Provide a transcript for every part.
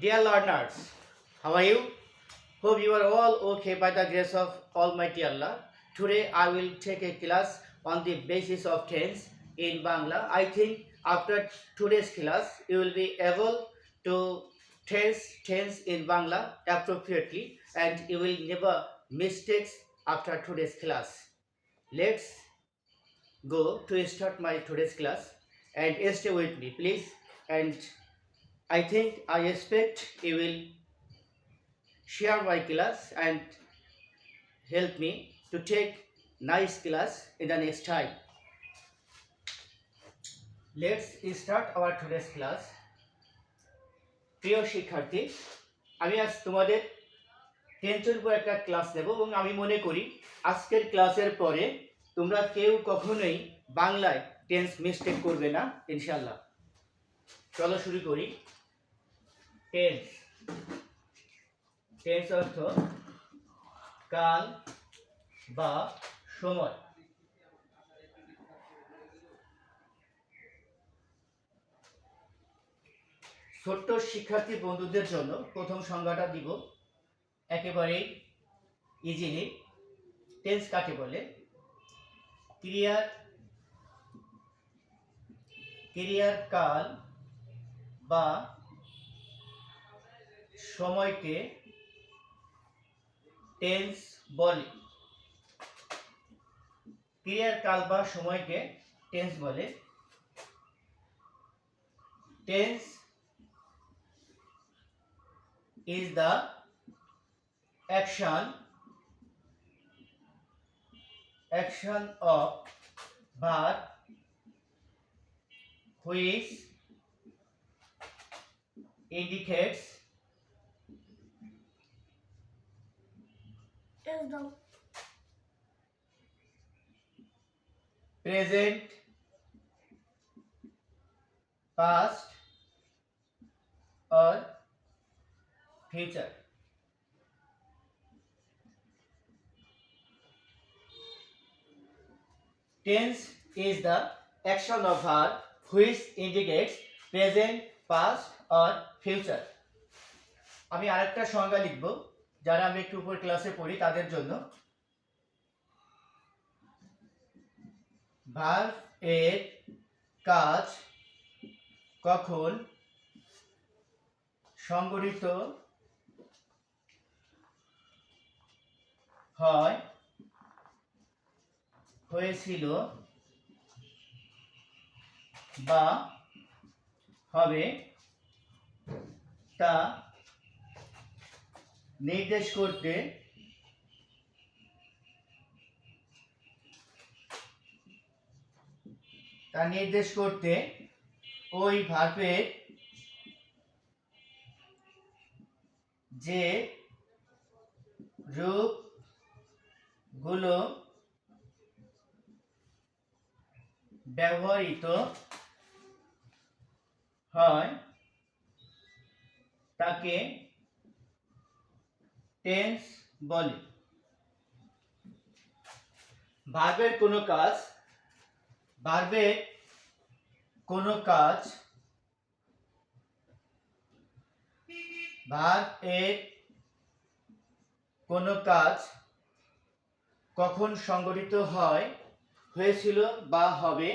Dear learners, how are you? Hope you are all okay by the grace of Almighty Allah. Today I will take a class on the basis of tense in Bangla. I think after today's class you will be able to tense tense in Bangla appropriately and you will never mistakes after today's class. Let's go to start my today's class and stay with me please and I think I expect you will share my class and help me to take nice class in the next time. Let's start our today's class. প্রিয় শিক্ষার্থী আমি আজ তোমাদের টেন্সের উপর একটা class নেব এবং আমি মনে করি আজকের ক্লাসের পরে তোমরা কেউ কখনোই বাংলায় টেন্স মিস্টেক করবে না ইনশাল্লাহ চলো শুরু করি টেন্স টেন্স অর্থ কাল বা সময়। ছোট্ট শিক্ষার্থী বন্ধুদের জন্য প্রথম সংজ্ঞাটা দিব। একেবারেই ইজিলি টেন্স কাকে বলে? ক্রিয়ার ক্রিয়ার কাল বা সময়কে টেন্স বলে ক্রিয়ার কাল বা সময়কে টেন্স বলে tense is the action action of verb which indicates present past or future tense is the action of verb which indicates present past or future আমি আরেকটা সংজ্ঞা লিখব যারা আমি একটু উপর ক্লাসে পড়ি, তাদের জন্য। ভার্ব এর কাজ কখন সংগঠিত হয়? হয়েছিল বা হবে তা নির্দেশ করতে তা নির্দেশ করতে ওই ভার্বের যে রূপগুলো ব্যবহৃত হয় তাকে টেন্স বলে। ভার্বের কোনো কাজ, ভার্বের কোনো কাজ ভার্ব এর কোনো কাজ কখন সংগঠিত হয়, হয়েছিল বা হবে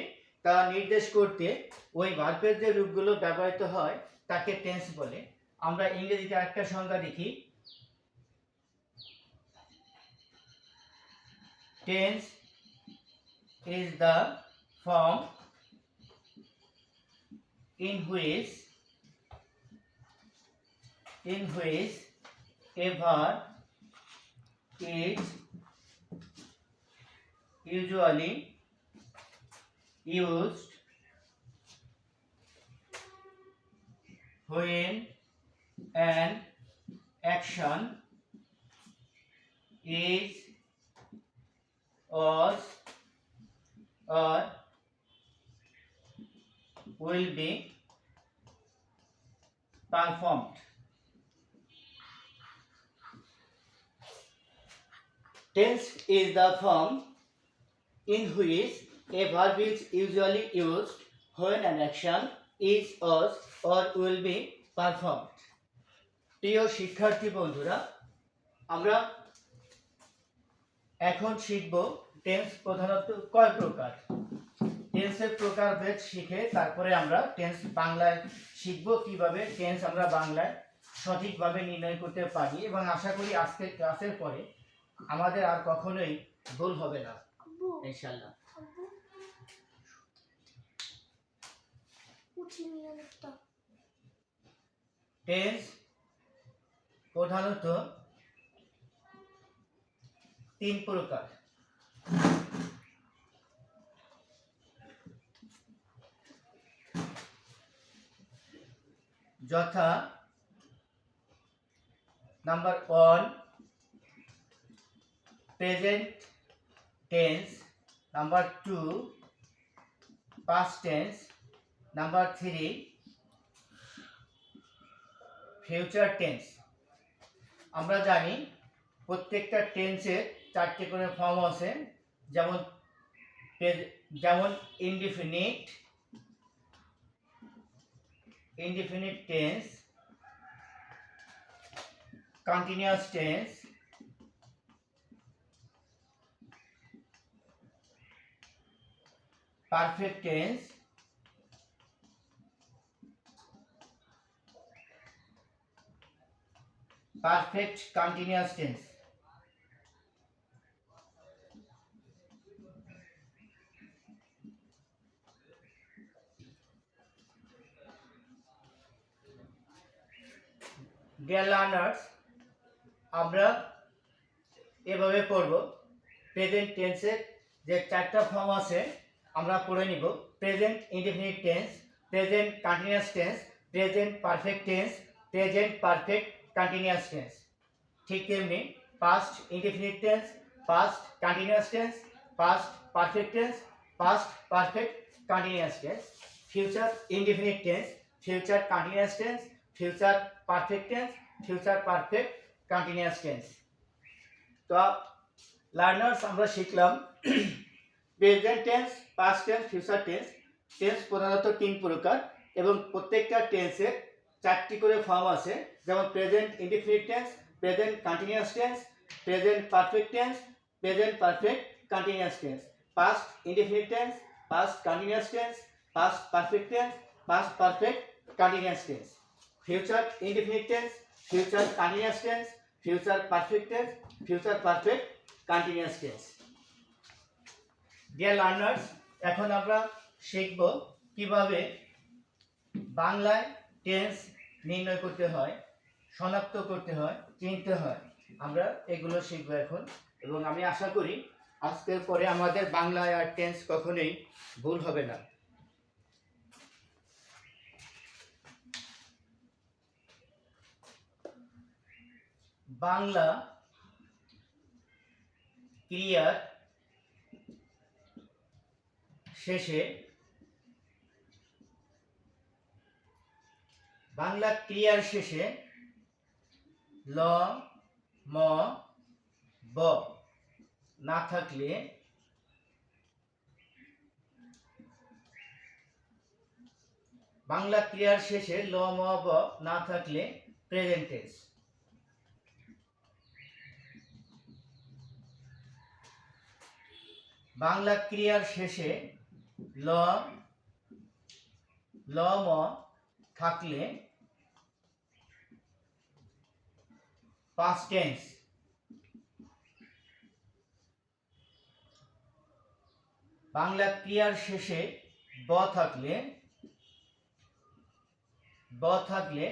তা নির্দেশ করতে ওই ভার্বের যে রূপগুলো ব্যবহৃত হয় তাকে টেন্স বলে। আমরা ইংরেজিতে একটা সংজ্ঞা দেখি tense is the form in which in which ever is usually used when an action is was or will be performed. Tense is the form in which a verb is usually used when an action is, was, or will be performed. প্রিয় শিক্ষার্থী বন্ধুরা আমরা এখন শিখব tense প্রধানত কয় প্রকার? টেন্সের প্রকারভেদ শিখে তারপরে আমরা টেন্স বাংলায় শিখব কীভাবে টেন্স আমরা বাংলায় সঠিকভাবে নির্ণয় করতে পারি এবং আশা করি আজকের ক্লাসের পরে আমাদের আর কখনোই ভুল হবে না। ইনশাল্লাহ টেন্স প্রধানত তিন প্রকার। যথা number one, present tense, number two past tense number three future tense আমরা জানি প্রত্যেকটা টেন্সের চারটে করে ফর্ম আছে, যেমন যেমন indefinite indefinite tense continuous tense perfect tense perfect continuous tense. Dear learners আমরা এভাবে পড়ব প্রেজেন্ট টেন্সের যে চারটা ফর্ম আছে, আমরা পড়ে নিব। Present indefinite tense present continuous tense present perfect tense present perfect continuous tense ঠিক তেমনি past indefinite tense past continuous tense past perfect tense past perfect continuous tense future indefinite tense future continuous tense future perfect tense future perfect continuous tense তো learners আমরা শিখলাম present tense past tense future tense tense প্রধানত তিন প্রকার এবং প্রত্যেকটা টেন্সের চারটি করে ফর্ম আছে। যেমন present indefinite tense present continuous tense present perfect tense present perfect continuous tense past indefinite tense past continuous tense past perfect tense past perfect continuous tense future indefinite tense future continuous tense future perfect tense future perfect continuous tense dear learners এখন আমরা শিখব কীভাবে বাংলায় tense নির্ণয় করতে হয়, শনাক্ত করতে হয়, চিনতে হয়। আমরা এগুলো শিখব এখন। এবং আমি আশা করি আজকের পরে আমাদের বাংলায় আর টেন্স কখনোই ভুল হবে না। বাংলা ক্রিয়ার শেষে বাংলা ক্রিয়ার শেষে ল, ম, ব না থাকলে বাংলা ক্রিয়ার শেষে ল, ম, ব না থাকলে প্রেজেন্ট টেন্স বাংলা ক্রিয়ার শেষে ল ল ম থাকলে past tense. বাংলা ক্রিয়ার শেষে ব থাকলে ব থাকলে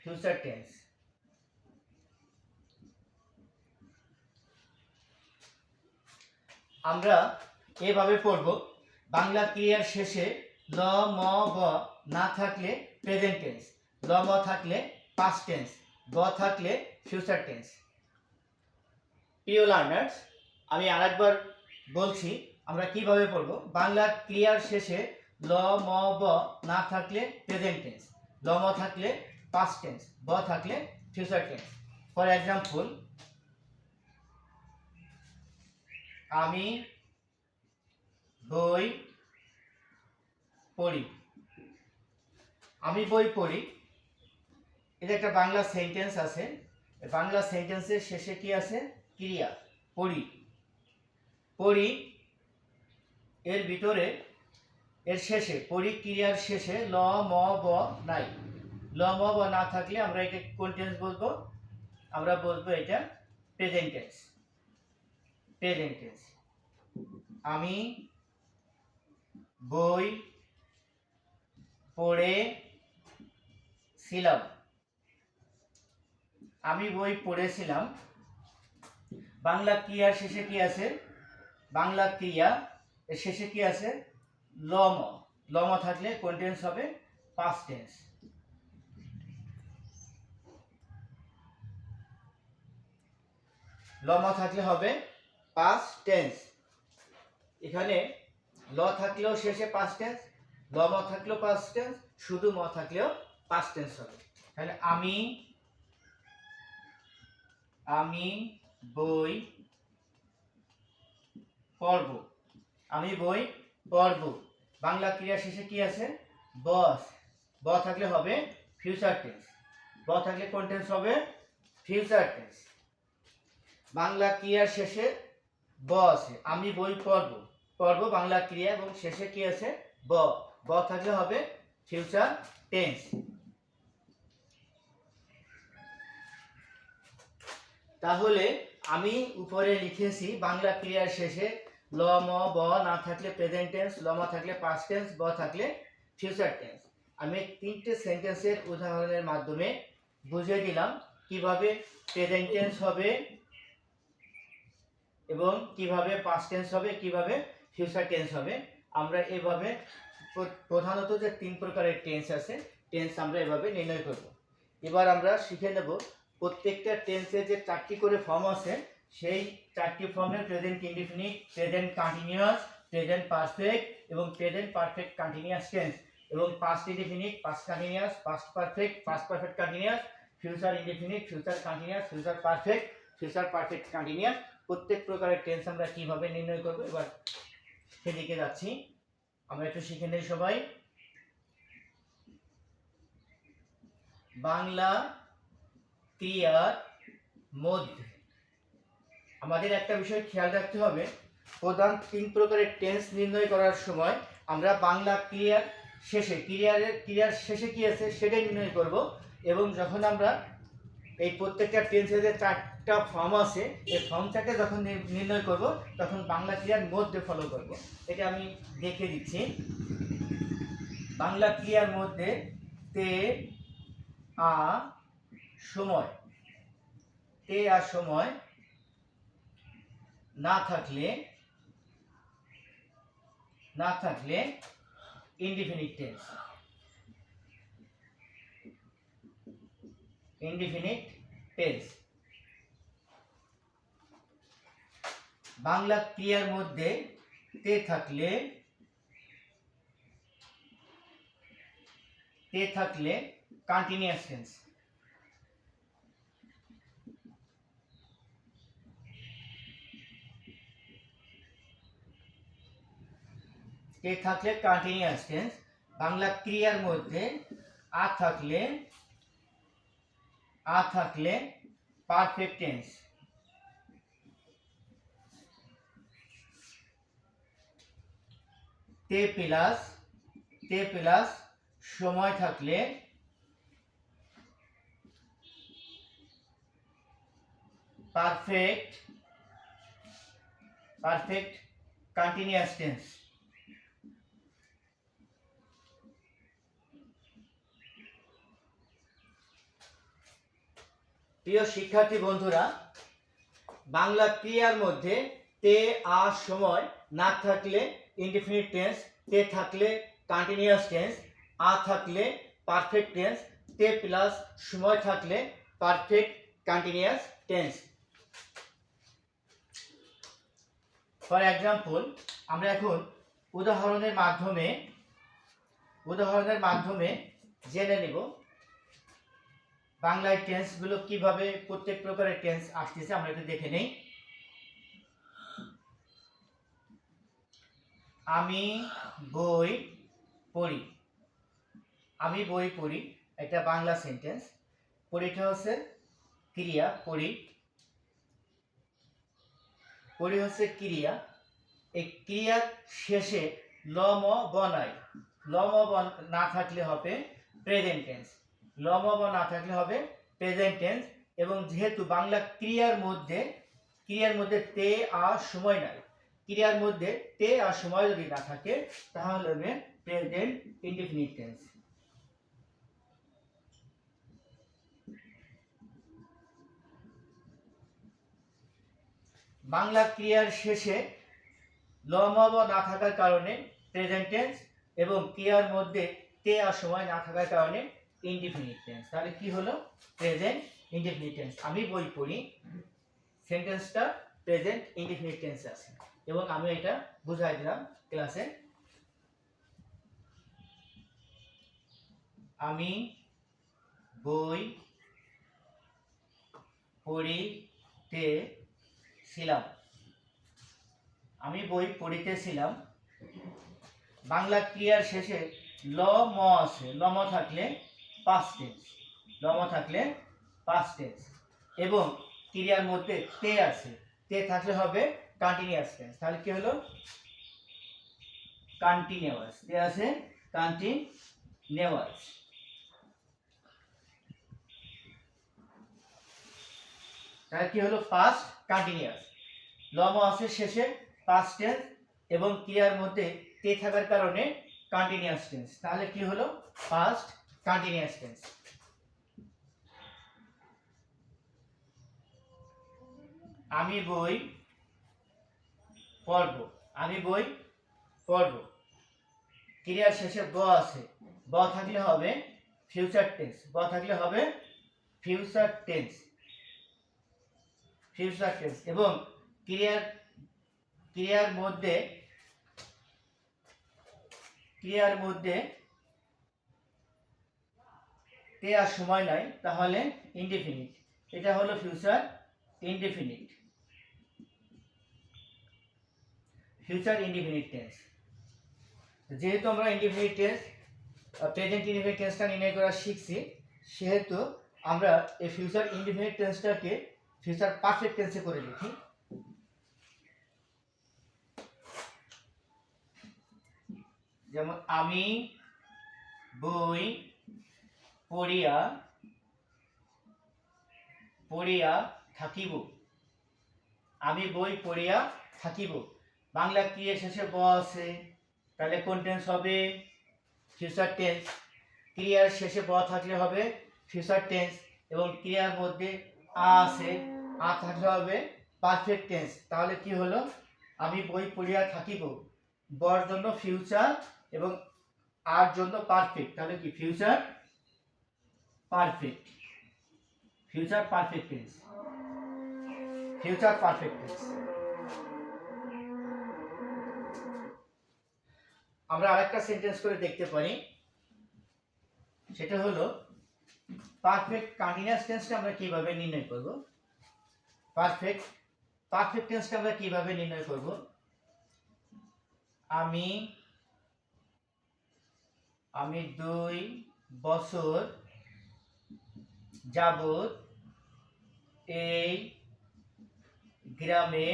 ফিউচার টেন্স আমরা এভাবে পড়ব, বাংলা ক্রিয়ার শেষে ল, ম ব না থাকলে প্রেজেন্ট টেন্স ল, ম থাকলে পাস্ট টেন্স ব থাকলে ফিউচার টেন্স প্রিয় লার্নার্স আমি আরেকবার বলছি, আমরা কীভাবে পড়ব? বাংলা ক্রিয়ার শেষে ল, ম ব না থাকলে প্রেজেন্ট টেন্স ল, ম থাকলে পাস্ট টেন্স ব থাকলে ফিউচার টেন্স ফর এক্সাম্পল আমি বই পড়ি। আমি বই পড়ি। এটা একটা বাংলা সেন্টেন্স আছে। বাংলা সেন্টেন্সের শেষে কি আছে? ক্রিয়া। পড়ি। পড়ি এর ভিতরে, এর শেষে, পড়ি ক্রিয়ার শেষে ল, ম, ব, নাই। ল, ম, ব না থাকলে আমরা এটা কোন টেন্স বলব? আমরা বলব এটা প্রেজেন্ট টেন্স প্রেজেন্ট টেন্স আমি বই পড়ে ছিলাম। আমি বই পড়েছিলাম বাংলা ক্রিয়ার শেষে কি আছে? বাংলা ক্রিয়া শেষে কি আছে? লম। লম থাকলে কোন টেন্স হবে পাস্ট টেন্স লম থাকলে হবে পাস্ট টেন্স এখানে ল থাকলেও শেষে পাস্ট টেন্স ল ম থাকলেও পাস্ট টেন্স শুধু ম থাকলেও পাস্ট টেন্স হবে। তাহলে আমি আমি বই পড়ব। আমি বই পড়ব। বাংলা ক্রিয়া শেষে কি আছে? বস ব থাকলে হবে ফিউচার টেন্স ব থাকলে কোন টেন্স হবে? ফিউচার টেন্স বাংলা ক্রিয়ার শেষে ব আছে। আমি বই পড়ব। পড়ব বাংলা ক্রিয়া এবং শেষে কি আছে? ব। ব থাকলে হবে ফিউচার টেন্স তাহলে আমি উপরে লিখেছি বাংলা ক্রিয়ার শেষে ল, ম, ব না থাকলে প্রেজেন্ট টেন্স ল, ম থাকলে পাস্ট টেন্স ব থাকলে ফিউচার টেন্স আমি তিনটে সেন্টেন্সের উদাহরণের মাধ্যমে বুঝিয়ে দিলাম কীভাবে প্রেজেন্ট টেন্স হবে এবং কীভাবে পাস্ট টেন্স হবে, কীভাবে ফিউচার টেন্স হবে, আমরা এভাবে প্রধানত যে তিন প্রকারের টেন্স আছে টেন্স আমরা এভাবে নির্ণয় করব। এবার আমরা শিখে নেব প্রত্যেকটা টেন্সের যে চারটি করে ফর্ম আছে, সেই চারটি ফর্মের present indefinite present continuous present perfect এবং প্রেজেন্ট পারফেক্ট কন্টিনিউয়াস টেন্স এবং past indefinite past continuous past perfect past perfect continuous future indefinite future continuous future perfect future perfect continuous প্রত্যেক প্রকারের টেন্স আমরা কীভাবে নির্ণয় করব? এবার সেদিকে যাচ্ছি। আমরা একটু শিখে নেই সবাই। বাংলা ক্রিয়ার মধ্যে আমাদের একটা বিষয় খেয়াল রাখতে হবে। প্রধান তিন প্রকারের টেন্স নির্ণয় করার সময় আমরা বাংলা ক্রিয়ার শেষে, ক্রিয়ারের, ক্রিয়ার শেষে কি আছে সেটাই নির্ণয় করব। এবং যখন আমরা এই প্রত্যেকটা টেন্সের যে ফর্ম আছে এই ফর্মটাকে যখন নির্ণয় করব, তখন বাংলা ক্রিয়ার মধ্যে ফলো করব। এটা আমি দেখে দিচ্ছি। বাংলা ক্রিয়ার মধ্যে তে আ সময়, তে আর সময় না থাকলে না থাকলে indefinite tense indefinite tense Bangla ক্রিয়ার মধ্যে তে থাকলে তে থাকলে কন্টিনিউয়াস টেন্স তে থাকলে কন্টিনিউয়াস টেন্স বাংলা ক্রিয়ার মধ্যে আ থাকলে আ থাকলে পারফেক্ট টেন্স তে প্লাস তে প্লাস সময় থাকলে পারফেক্ট পারফেক্ট কন্টিনিউয়াস টেন্স প্রিয় শিক্ষার্থী বন্ধুরা, বাংলা ক্রিয়ার মধ্যে তে আ সময় না থাকলে ইনডিফিনিট টেন্স তে থাকলে কন্টিনিউয়াস টেন্স আ থাকলে পারফেক্ট টেন্স তে প্লাস সময় থাকলে perfect continuous tense for example আমরা এখন উদাহরণের মাধ্যমে উদাহরণের মাধ্যমে জেনে নেব বাংলায় টেন্সগুলো কীভাবে প্রত্যেক প্রকারের টেন্স আসতেছে, আমরা একটু দেখে নেই। আমি বই পড়ি। আমি বই পড়ি, একটা বাংলা সেন্টেন্স পরিটা হচ্ছে ক্রিয়া পরি পরি হচ্ছে ক্রিয়া। এই ক্রিয়ার শেষে লম বনায় লম বন না থাকলে হবে প্রেজেন্ট টেন্স লম ব না থাকলে হবে প্রেজেন্ট টেন্স এবং যেহেতু বাংলা ক্রিয়ার মধ্যে ক্রিয়ার মধ্যে তে আর সময় নাই। ক্রিয়ার মধ্যে তে আর সময় যদি না থাকে, তাহলে হবে প্রেজেন্ট ইনডিফিনিট টেন্স বাংলা ক্রিয়ার শেষে লমব না থাকার কারণে প্রেজেন্ট টেন্স এবং ক্রিয়ার মধ্যে তে আর সময় না থাকার কারণে ইনডিফিনিট টেন্স তাহলে কি হলো? প্রেজেন্ট ইনডিফিনিট টেন্স আমি বই পড়ি। সেন্টেন্সটা প্রেজেন্ট ইনডিফিনিট টেন্স আছে। এবং আমি এটা বুঝাই দিলাম ক্লাসে। আমি বই পড়িতেছিলাম আমি বই পড়িতেছিলাম বাংলা ক্রিয়ার শেষে ল, ম আছে। ল, ম থাকলে পাস্ট টেন্স ল, ম থাকলে পাস্ট টেন্স এবং ক্রিয়ার মধ্যে তে আছে। তে থাকলে হবে কন্টিনিউয়াস টেন্স তাহলে কি হলো? কন্টিনিউয়াস তে আছে কন্টিনিউয়াস তাহলে কি হলো? পাস্ট কন্টিনিউয়াস লম আছে শেষে পাস্ট টেন্স এবং ক্রিয়ার মধ্যে তে থাকার কারণে কন্টিনিউয়াস টেন্স তাহলে কি হলো? পাস্ট কন্টিনিউয়াস টেন্স আমি বই পড়ব আমি বই পড়ব ক্রিয়ার শেষে ব আছে। ব থাকলে হবে ফিউচার টেন্স ব থাকলে হবে ফিউচার টেন্স ফিউচার টেন্স এবং ক্রিয়ার ক্রিয়ার মধ্যে ক্রিয়ার মধ্যে তে আর সময় নাই, তাহলে ইনডিফিনিট এটা হলো future indefinite future indefinite tense যেহেতু আমরা ইনডিফিনিট টেন্স প্রেজেন্ট ইনডিফিনিট টেন্সটা নির্ণয় করা শিখছি, সেহেতু আমরা এই ফিউচার ইনডিফিনিট টেন্সটাকে ফিউচার পারফেক্ট টেন্সে করে লিখি। যেমন আমি, বই, পড়িয়া পড়িয়া থাকিব। আমি বই পড়িয়া থাকিব। বাংলা ক্রিয়া শেষে ব আছে? তাহলে কোন টেন্স হবে ফিউচার টেন্স ক্রিয়ার শেষে ব থাকলে হবে ফিউচার টেন্স এবং ক্রিয়ার মধ্যে আ আছে। আ থাকলে হবে পারফেক্ট টেন্স তাহলে কি হলো? আমি বই পড়িয়া থাকিব। বর জন্য ফিউচার এবং আর জন্য পারফেক্ট তাহলে কি? Future perfect future perfect tense future perfect tense আমরা আরেকটা সেন্টেন্স করে দেখতে পারি। সেটা হলো পারফেক্ট কন্টিনিউয়াস টেন্সটা আমরা কীভাবে নির্ণয় করব? পারফেক্ট পারফেক্ট টেন্সটা আমরা কীভাবে নির্ণয় করব? আমি আমি দুই বছর যাবত এই গ্রামে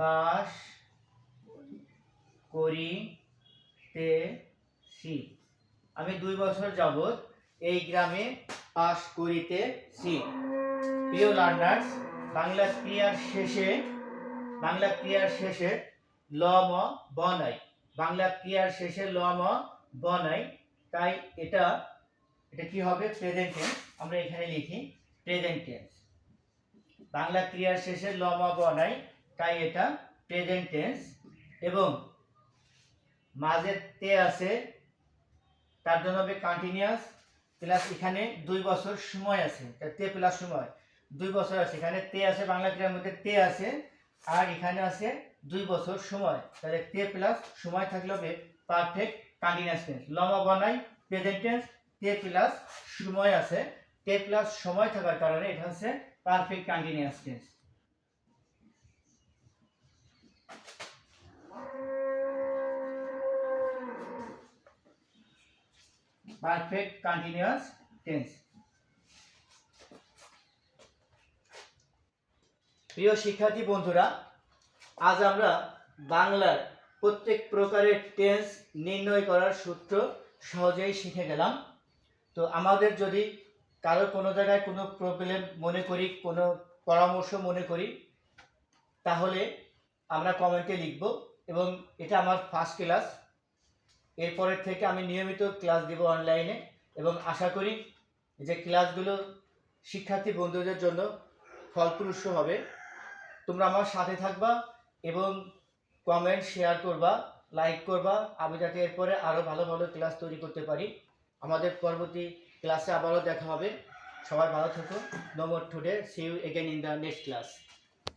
বাস করিতেছি। আমি দুই বছর যাবত এই গ্রামে বাস করিতেছি। প্রিয় লার্নার্স বাংলা ক্রিয়ার শেষে, বাংলা ক্রিয়ার শেষে লম বনাই। বাংলা ক্রিয়ার শেষে লম বনাই। তাই এটা এটা কি হবে? প্রেজেন্ট আমরা এখানে লিখি প্রেজেন্ট বাংলা ক্রিয়ার শেষে লম বনাই, তাই এটা প্রেজেন্ট এবং মাঝে তে আছে, তার জন্য হবে কন্টিনিউয়াস প্লাস এখানে দুই বছর সময় আছে। তা প্লাস সময়। দুই বছর আছে। এখানে তে আছে, বাংলা ক্রিয়ার মধ্যে তে আছে, আর এখানে আছে দুই বছর সময়। তাহলে তে প্লাস সময় থাকলে হবে পারফেক্ট কন্টিনিউয়াস টেন্স লমা বানাই প্রেজেন্ট টেন্স তে প্লাস সময় আছে। তে প্লাস সময় থাকার কারণে এটা হচ্ছে perfect continuous tense perfect continuous tense প্রিয় শিক্ষার্থী বন্ধুরা, আজ আমরা বাংলার প্রত্যেক প্রকারের টেন্স নির্ণয় করার সূত্র সহজেই শিখে গেলাম। তো আমাদের যদি কারও কোনো জায়গায় কোনো প্রবলেম মনে করি, কোনো পরামর্শ মনে করি, তাহলে আমরা কমেন্টে লিখব এবং এটা আমার ফার্স্ট ক্লাস এরপরের থেকে আমি নিয়মিত ক্লাস দেব অনলাইনে এবং আশা করি যে ক্লাসগুলো শিক্ষার্থী বন্ধুদের জন্য ফলপ্রসূ হবে। তোমরা আমার সাথে থাকবা এবং কমেন্ট শেয়ার করবা লাইক করবা। আমি যাতে এরপরে আরও ভালো ভালো ক্লাস তৈরি করতে পারি। আমাদের পরবর্তী ক্লাসে আবারও দেখা হবে। সবাই ভালো থাকো। No more today see you again in the next class